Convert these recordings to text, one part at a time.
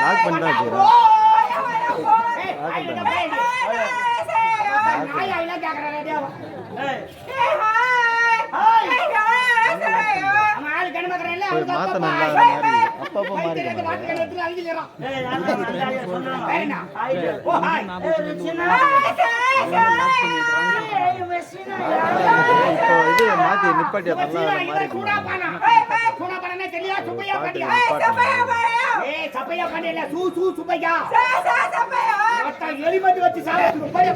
Lock பண்ணி தான் வச்சுக்கிறேன் போய் இப்போ இது மாத்தி நிப்பாட்டியா நல்லா மாறி எலிமட்டு வச்சு சாப்பிட்டு போய்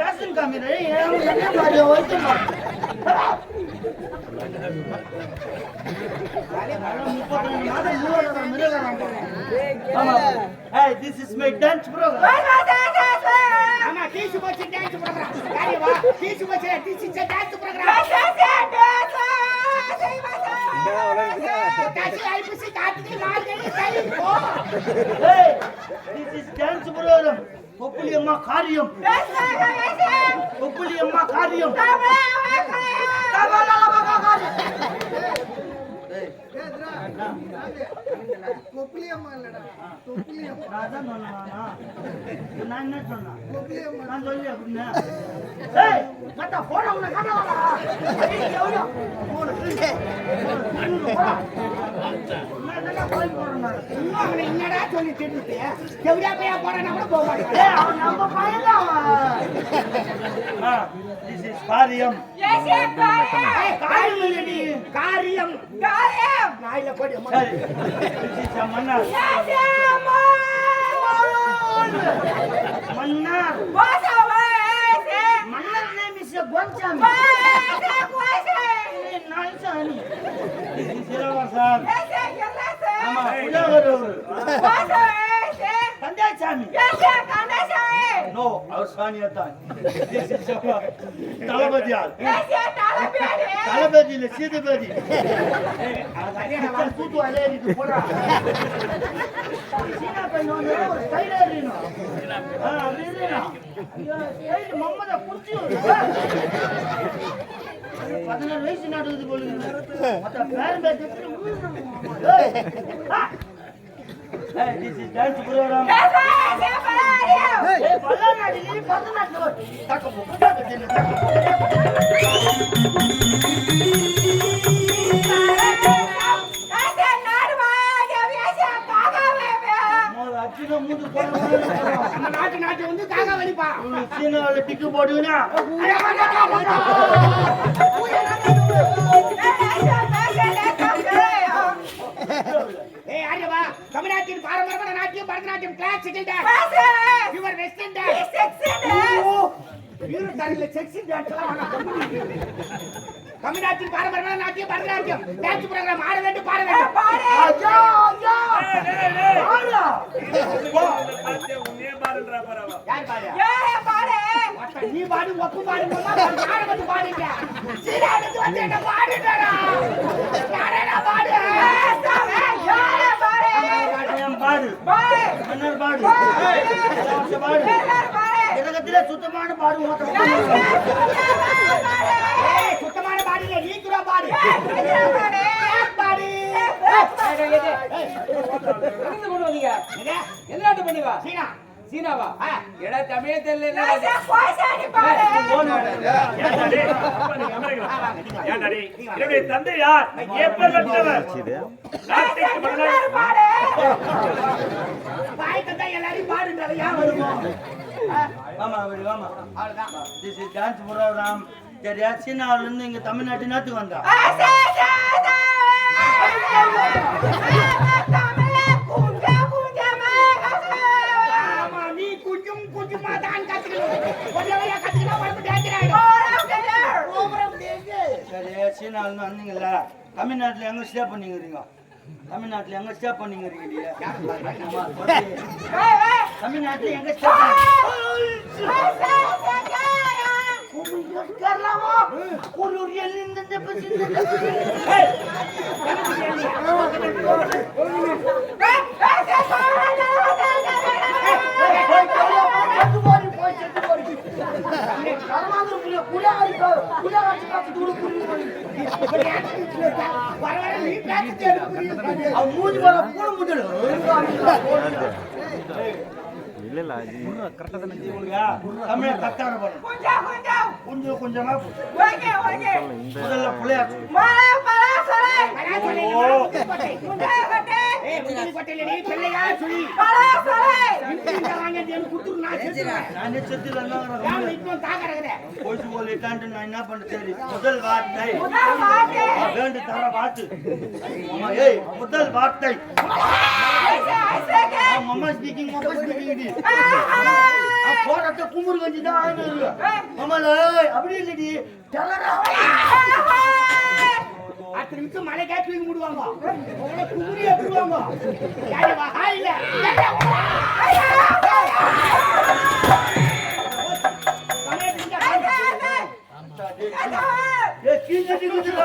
பேசுங்க காமிரு என்ன மாதிரி ஒருத்தமா Hey, this is my dance program. ஆமா, டீச்சு போச்சு dance program. காரியமா, டீச்சு போச்சு, this is a dance program. Kashi ஐப்பசி கார்த்திகை மார்கழி தை போ. Hey, this is dance program. கொப்புளி அம்மா காரியம் கொப்புளி அம்மா காரியம் நான் அதான் சொன்னேன் நானா? நான் என்ன சொன்னேன்? நான் சொல்லி அப்படின்னா போடா, உன்னை கட்டா வாடா. ஏய், எவ்வளோ? போடு, போடு, போடா. நான் என்னடா சொல்லி பையா போறான்னா கூட போக மாட்டேன். காரியம். காரியம். காரியம் நாயில போடி அம்மா. சரி, this is a மன்னர் மன்னர் மன்னர் name is a குவன்சாமி. ஏய், நாய்சாமி. This is இளவரசர். ஆமா, உலகர் அவரு. கந்தாசாமி. No, a தளபதியார். தளபதி இல்ல, சீதபதி. தூத்து வயசு நடக்குது போல இருக்குது. மத்த பேரன் நாட்டு நாட்டு வந்து காக்கா வலிப்பா உனக்கு டிக்கு போடுவீனா? ஆரியவா தமிழ்நாட்டின் பாரம்பரியமான நாட்டியம் Bharatanatyam classical dance your western dance hero தாரில sexy dance தமிழ்நாட்டின் பாரம்பரியமான நாட்டியம் பரதநாட்டியம். டான்ஸ் ப்ரோகிராம் ஆட வேண்டும் பாட வேண்டும். ஐயா, ஐயா. ஆளா. யார் பாடு. மத்த நீ பாடு ஒப்பு பாடு யார வந்து பாடுங்க சீராடுக்கு வந்து என்ன பாடுடா யாரடா பாடு யார பாடு என் பாடு மன்னர் பாடு இலவச பாடு சுத்தமான பாடு சுத்தமான பாடு இல்ல நீ கூட பாடு யார் பாடு எங்கிருந்து கொண்டு வந்தீங்க என்ன? எந்த நாட்டு பண்ணிவா சீனா சீனாவா. எடா தமிழே தெரியல எப்பேற்பட்டவர்? மன்னர். பாய் தந்தா எல்லாரையும் பாடுன்றது ஏன் வருமோ ஆமா அப்படி ஆமா திஸ் இஸ் டான்ஸ் ப்ரோக்ராம் சரியா சீனாவுல இருந்து இங்க தமிழ்நாட்டு நாட்டுக்கு வந்தா குஞ்சும் குஞ்சுமா தான் கத்துக்கணும். சரியா? சீனாவுல இருந்து வந்தீங்கல்ல. தமிழ்நாட்டுல எங்க ஸ்டே பண்ணிக்கிறீங்க தமிழ்நாட்டுல எங்க ஸ்டே ஆமா, சொல்லு. தமிழ்நாட்டுல எங்க ஸ்டே ஒரு இந்த இல்ல இல்ல அது தமிழ கத்தார போறோம் கொஞ்சம் கொஞ்சம் கொஞ்சம். ஓகே ஓகே முதல்ல பிள்ளையா என்ன பண்ண முதல் வார்த்தை. வேண்டு தர வார்த்தை முதல் வார்த்தை. மம்மா ஸ்பீக்கிங் மம்மா ஸ்பீக்கிங் டி போறட்ட குமுறு கஞ்சி தான் மம்மால அப்படி இல்லடி. டெரரா. அத்தனை நிமிஷம் மலை காத்து தூக்கி மூடுவாங்க. குமுறி எடுத்துருவாங்க இல்ல. ஏ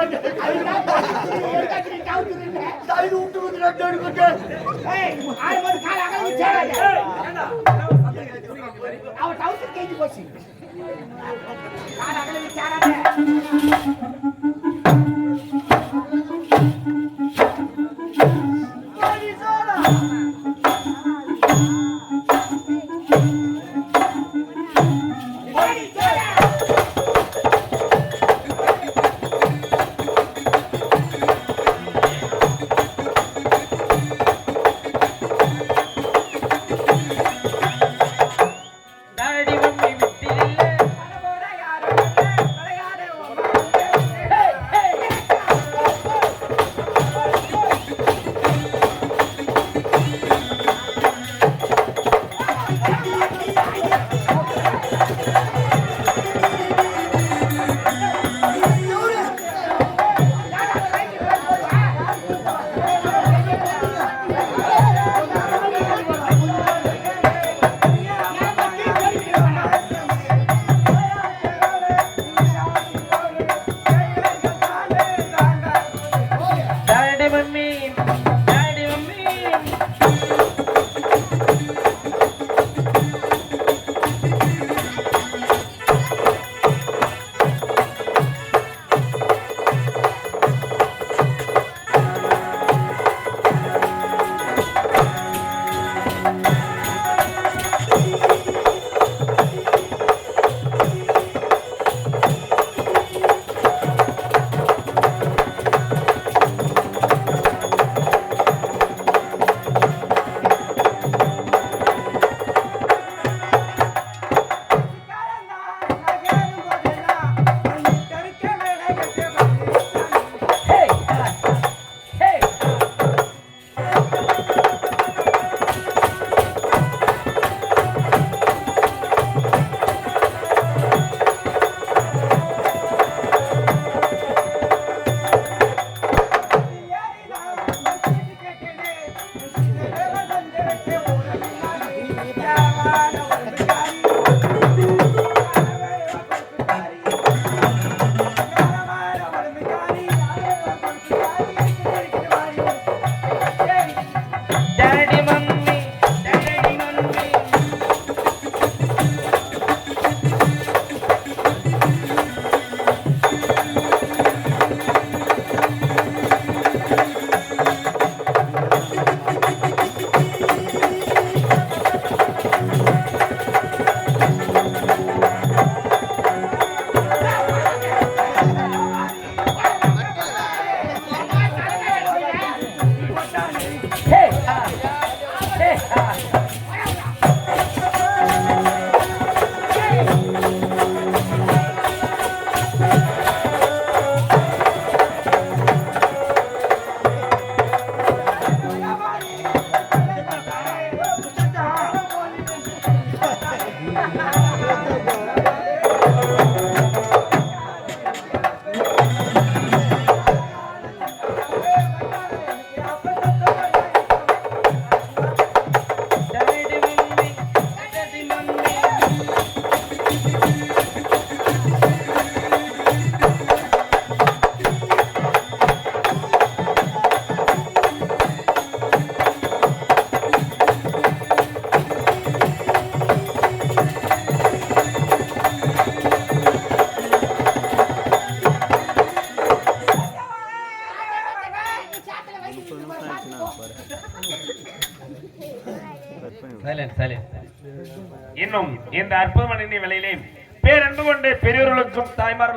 இன்னும் இந்த அற்புதமான விலையிலே பேரன்பு கொண்டு பெரியவர்களுக்கும் தாய்மார்களுக்கும்